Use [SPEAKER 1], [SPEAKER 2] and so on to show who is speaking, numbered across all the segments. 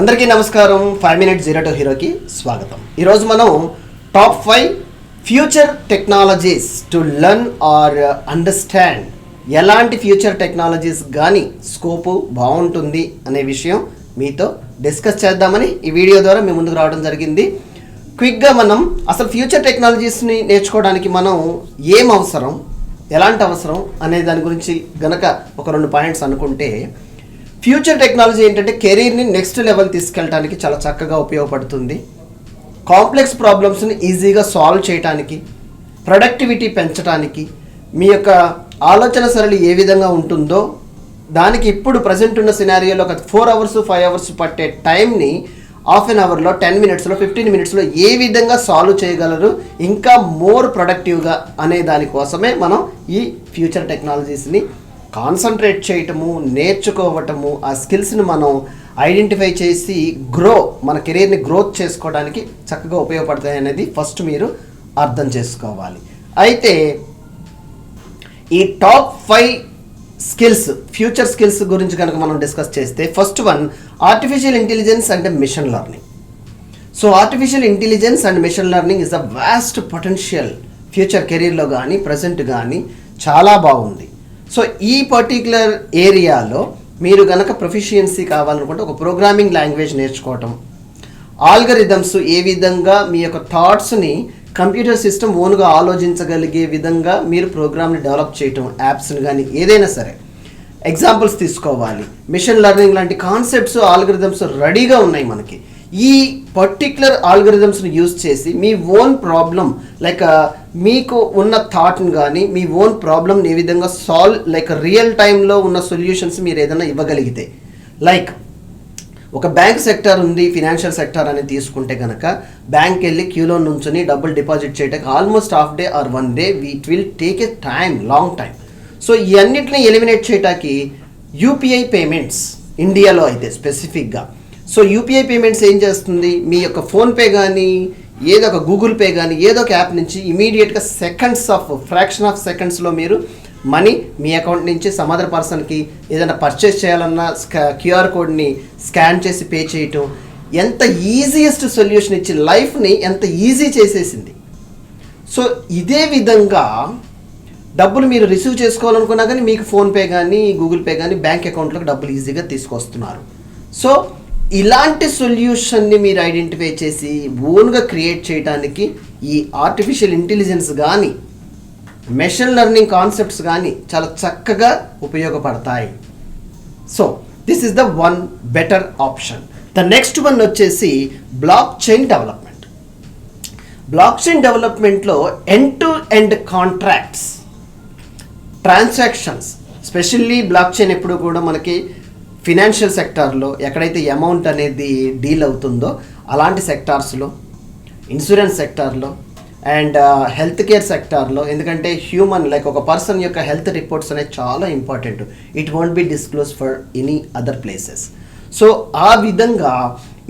[SPEAKER 1] అందరికీ నమస్కారం. Five minute zero to హీరోకి స్వాగతం. ఈరోజు మనం top five future technologies to learn or understand ఎలాంటి ఫ్యూచర్ టెక్నాలజీస్ కానీ స్కోపు బాగుంటుంది అనే విషయం మీతో డిస్కస్ చేద్దామని ఈ వీడియో ద్వారా మీ ముందుకు రావడం జరిగింది. క్విక్గా మనం అసలు ఫ్యూచర్ టెక్నాలజీస్ని నేర్చుకోవడానికి మనం ఏం అవసరం ఎలాంటి అవసరం అనే దాని గురించి గనక ఒక రెండు పాయింట్స్ అనుకుంటే ఫ్యూచర్ టెక్నాలజీ ఏంటంటే కెరీర్ని నెక్స్ట్ లెవెల్ తీసుకెళ్ళడానికి చాలా చక్కగా ఉపయోగపడుతుంది. కాంప్లెక్స్ ప్రాబ్లమ్స్ని ఈజీగా సాల్వ్ చేయడానికి ప్రొడక్టివిటీ పెంచడానికి మీ యొక్క ఆలోచన సరళి ఏ విధంగా ఉంటుందో దానికి ఇప్పుడు ప్రజెంట్ ఉన్న సినారియోలో ఒక ఫోర్ అవర్స్ ఫైవ్ అవర్స్ పట్టే టైంని హాఫ్ అన్ అవర్లో టెన్ మినిట్స్లో ఫిఫ్టీన్ మినిట్స్లో ఏ విధంగా సాల్వ్ చేయగలరు ఇంకా మోర్ ప్రొడక్టివ్గా అనే దానికోసమే మనం ఈ ఫ్యూచర్ టెక్నాలజీస్ని కాన్సన్ట్రేట్ చేయటము నేర్చుకోవటము ఆ స్కిల్స్ని మనం ఐడెంటిఫై చేసి గ్రో మన కెరీర్ని గ్రోత్ చేసుకోవడానికి చక్కగా ఉపయోగపడతాయి అనేది ఫస్ట్ మీరు అర్థం చేసుకోవాలి. అయితే ఈ top five skills future skills గురించి కనుక మనం డిస్కస్ చేస్తే first one artificial intelligence and machine learning. So artificial intelligence and machine learning is a vast potential future కెరీర్లో కానీ ప్రజెంట్ కానీ చాలా బాగుంది. సో ఈ పర్టిక్యులర్ ఏరియాలో మీరు కనుక ప్రొఫిషియన్సీ కావాలనుకుంటే ఒక ప్రోగ్రామింగ్ లాంగ్వేజ్ నేర్చుకోవటం. ఆల్గరిథమ్స్ ఏ విధంగా మీ యొక్క థాట్స్ని కంప్యూటర్ సిస్టమ్ ఓన్గా ఆలోచించగలిగే విధంగా మీరు ప్రోగ్రామ్ని డెవలప్ చేయటం యాప్స్ని కానీ ఏదైనా సరే. ఎగ్జాంపుల్స్ తీసుకోవాలి. మిషన్ లెర్నింగ్ లాంటి కాన్సెప్ట్స్ ఆల్గరిథమ్స్ రెడీగా ఉన్నాయి మనకి. ఈ పర్టిక్యులర్ ఆల్గరిథమ్స్ని యూజ్ చేసి మీ ఓన్ ప్రాబ్లం లైక్ మీకు ఉన్న థాట్ని కానీ మీ ఓన్ ప్రాబ్లమ్ని ఏ విధంగా సాల్వ్ లైక్ రియల్ టైంలో ఉన్న సొల్యూషన్స్ మీరు ఏదైనా ఇవ్వగలిగితే. లైక్ ఒక బ్యాంక్ సెక్టర్ ఉంది ఫినాన్షియల్ సెక్టర్ అని తీసుకుంటే కనుక బ్యాంక్ వెళ్ళి క్యూలో నుంచుని డబ్బులు డిపాజిట్ చేయడానికి almost half day or one day it will take a time long time so ఇవన్నిటిని ఎలిమినేట్ చేయటానికి యూపీఐ పేమెంట్స్ ఇండియాలో అయితే స్పెసిఫిక్గా సో యూపీఐ పేమెంట్స్ ఏం చేస్తుంది? మీ యొక్క ఫోన్పే కానీ ఏదో ఒక గూగుల్ పే కానీ ఏదో ఒక యాప్ నుంచి ఇమీడియట్గా సెకండ్స్ ఆఫ్ ఫ్రాక్షన్ ఆఫ్ సెకండ్స్లో మీరు మనీ మీ అకౌంట్ నుంచి సమ్ పర్సన్కి ఏదైనా పర్చేస్ చేయాలన్నా స్కా క్యూఆర్ కోడ్ని స్కాన్ చేసి పే చేయటం ఎంత ఈజియెస్ట్ సొల్యూషన్ ఇచ్చి లైఫ్ని ఎంత ఈజీ చేసేసింది. సో ఇదే విధంగా డబ్బులు మీరు రిసీవ్ చేసుకోవాలనుకున్నా కానీ మీకు ఫోన్పే కానీ గూగుల్ పే కానీ బ్యాంక్ అకౌంట్లోకి డబ్బులు ఈజీగా తీసుకొస్తున్నారు. సో ఇలాంటి సొల్యూషన్ని మీరు ఐడెంటిఫై చేసి ఓన్గా క్రియేట్ చేయడానికి ఈ ఆర్టిఫిషియల్ ఇంటెలిజెన్స్ కానీ మెషిన్ లెర్నింగ్ కాన్సెప్ట్స్ కానీ చాలా చక్కగా ఉపయోగపడతాయి. So this is the one better option the next one వచ్చేసి block chain development block chain డెవలప్మెంట్లో end to end contracts transactions specially block chain ఎప్పుడు కూడా మనకి ఫినాన్షియల్ సెక్టార్లో ఎక్కడైతే అమౌంట్ అనేది డీల్ అవుతుందో అలాంటి సెక్టార్స్లో ఇన్సూరెన్స్ సెక్టార్లో అండ్ హెల్త్ కేర్ సెక్టార్లో ఎందుకంటే హ్యూమన్ లైక్ ఒక పర్సన్ యొక్క హెల్త్ రిపోర్ట్స్ అనేది చాలా important it won't be disclose for any other places so ఆ విధంగా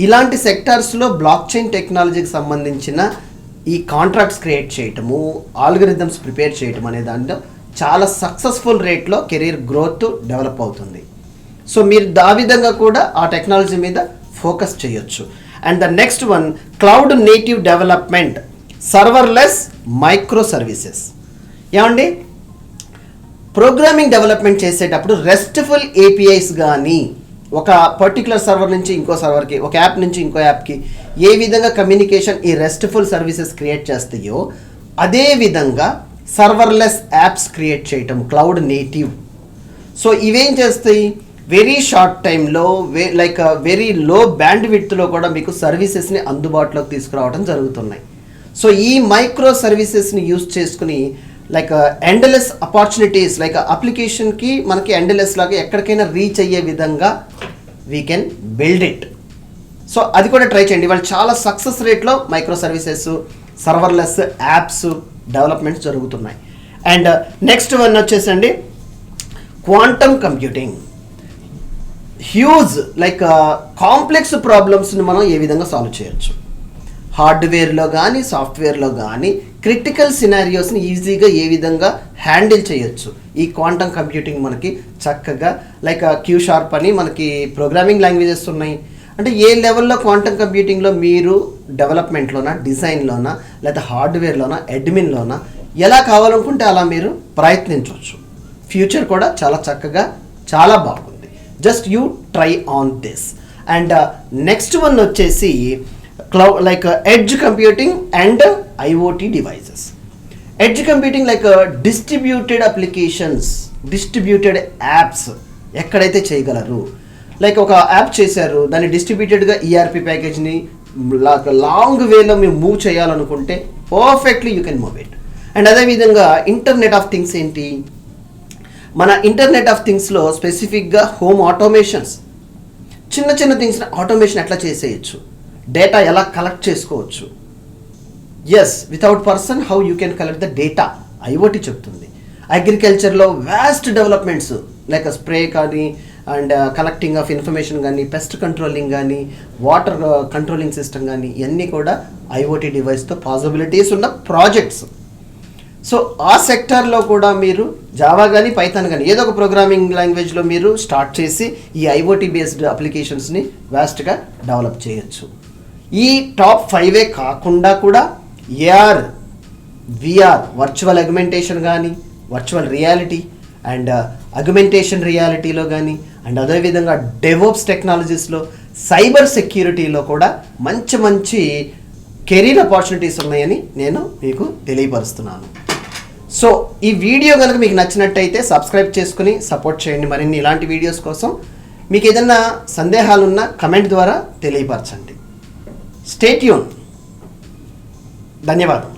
[SPEAKER 1] ఇలాంటి సెక్టార్స్లో బ్లాక్ చైన్ టెక్నాలజీకి సంబంధించిన ఈ కాంట్రాక్ట్స్ క్రియేట్ చేయటము ఆల్గరిథమ్స్ ప్రిపేర్ చేయటం అనే దాంట్లో చాలా సక్సెస్ఫుల్ రేట్లో కెరీర్ గ్రోత్ డెవలప్ అవుతుంది. సో మీరు ఆ విధంగా కూడా ఆ టెక్నాలజీ మీద ఫోకస్ చేయొచ్చు. And the next one cloud native development serverless micro services ఏమండి? ప్రోగ్రామింగ్ డెవలప్మెంట్ చేసేటప్పుడు రెస్ట్ఫుల్ ఏపీఐస్ కానీ ఒక పర్టికులర్ సర్వర్ నుంచి ఇంకో సర్వర్కి ఒక యాప్ నుంచి ఇంకో యాప్కి ఏ విధంగా కమ్యూనికేషన్ ఈ రెస్ట్ఫుల్ సర్వీసెస్ క్రియేట్ చేస్తాయో అదే విధంగా సర్వర్లెస్ యాప్స్ క్రియేట్ చేయటం క్లౌడ్ నేటివ్ సో ఇవేం చేస్తాయి? వెరీ షార్ట్ టైంలో way like very low band విడ్త్లో కూడా మీకు సర్వీసెస్ని అందుబాటులోకి తీసుకురావడం జరుగుతున్నాయి. సో ఈ మైక్రో సర్వీసెస్ని యూజ్ చేసుకుని లైక్ ఎండలెస్ అపార్చునిటీస్ లైక్ అప్లికేషన్కి మనకి ఎండలెస్ లాగా ఎక్కడికైనా రీచ్ అయ్యే విధంగా we can build it so అది కూడా ట్రై చేయండి. వాళ్ళు చాలా సక్సెస్ రేట్లో micro services serverless apps developments జరుగుతున్నాయి. అండ్ నెక్స్ట్ వన్ వచ్చేసండి quantum computing huge like complex ప్రాబ్లమ్స్ని మనం ఏ విధంగా సాల్వ్ చేయొచ్చు? హార్డ్వేర్లో కానీ సాఫ్ట్వేర్లో కానీ క్రిటికల్ సినారియోస్ని ఈజీగా ఏ విధంగా హ్యాండిల్ చేయొచ్చు? ఈ క్వాంటమ్ కంప్యూటింగ్ మనకి చక్కగా లైక్ క్యూ షార్ప్ అని మనకి ప్రోగ్రామింగ్ లాంగ్వేజెస్ ఉన్నాయి. అంటే ఏ లెవెల్లో క్వాంటమ్ కంప్యూటింగ్లో మీరు డెవలప్మెంట్లోనా డిజైన్లోనా లేదా హార్డ్వేర్లోనా అడ్మిన్లోనా ఎలా కావాలనుకుంటే అలా మీరు ప్రయత్నించవచ్చు ఫ్యూచర్ కూడా చాలా చక్కగా చాలా బాగుంది. Just you try on this and next one వచ్చేసి cloud like edge computing and IoT devices edge computing like distributed applications distributed apps ఎక్కడైతే చేయగలరు? లైక్ ఒక యాప్ చేశారు దాన్ని డిస్ట్రిబ్యూటెడ్గా ఈఆర్పి ప్యాకేజ్ని లాంగ్ వేలో మేము మూవ్ చేయాలనుకుంటే perfectly you can move it and అదేవిధంగా ఇంటర్నెట్ ఆఫ్ థింగ్స్ ఏంటి? మన ఇంటర్నెట్ ఆఫ్ థింగ్స్లో స్పెసిఫిక్గా హోమ్ ఆటోమేషన్స్ చిన్న చిన్న థింగ్స్ని ఆటోమేషన్ ఎట్లా చేసేయచ్చు? డేటా ఎలా కలెక్ట్ చేసుకోవచ్చు? Yes without person how you can collect the data IoT చెప్తుంది. అగ్రికల్చర్లో వ్యాస్ట్ డెవలప్మెంట్స్ లైక్ స్ప్రే కానీ అండ్ కలెక్టింగ్ ఆఫ్ ఇన్ఫర్మేషన్ కానీ పెస్ట్ కంట్రోలింగ్ కానీ వాటర్ కంట్రోలింగ్ సిస్టమ్ కానీ ఇవన్నీ కూడా ఐఓటీ డివైస్తో పాసిబిలిటీస్ ఉన్న ప్రాజెక్ట్స్ సో ఆ సెక్టార్లో కూడా మీరు జావా కానీ పైథాన్ కానీ ఏదో ఒక ప్రోగ్రామింగ్ లాంగ్వేజ్లో మీరు స్టార్ట్ చేసి ఈ ఐఓటీ బేస్డ్ అప్లికేషన్స్ని వ్యాస్ట్గా డెవలప్ చేయొచ్చు. ఈ టాప్ ఫైవే కాకుండా కూడా ఏఆర్ విఆర్ వర్చువల్ అగ్మెంటేషన్ కానీ వర్చువల్ రియాలిటీ అండ్ అగ్మెంటేషన్ రియాలిటీలో కానీ అండ్ అదేవిధంగా డెవోప్స్ టెక్నాలజీస్లో సైబర్ సెక్యూరిటీలో కూడా మంచి మంచి కెరీర్ ఆపర్చునిటీస్ ఉన్నాయని నేను మీకు తెలియపరుస్తున్నాను. సో ఈ వీడియో కనుక మీకు నచ్చినట్టయితే సబ్స్క్రైబ్ చేసుకుని సపోర్ట్ చేయండి మరిన్ని ఇలాంటి వీడియోస్ కోసం. మీకు ఏదైనా సందేహాలున్నా కమెంట్ ద్వారా తెలియపరచండి. స్టేట్యూన్ ధన్యవాదం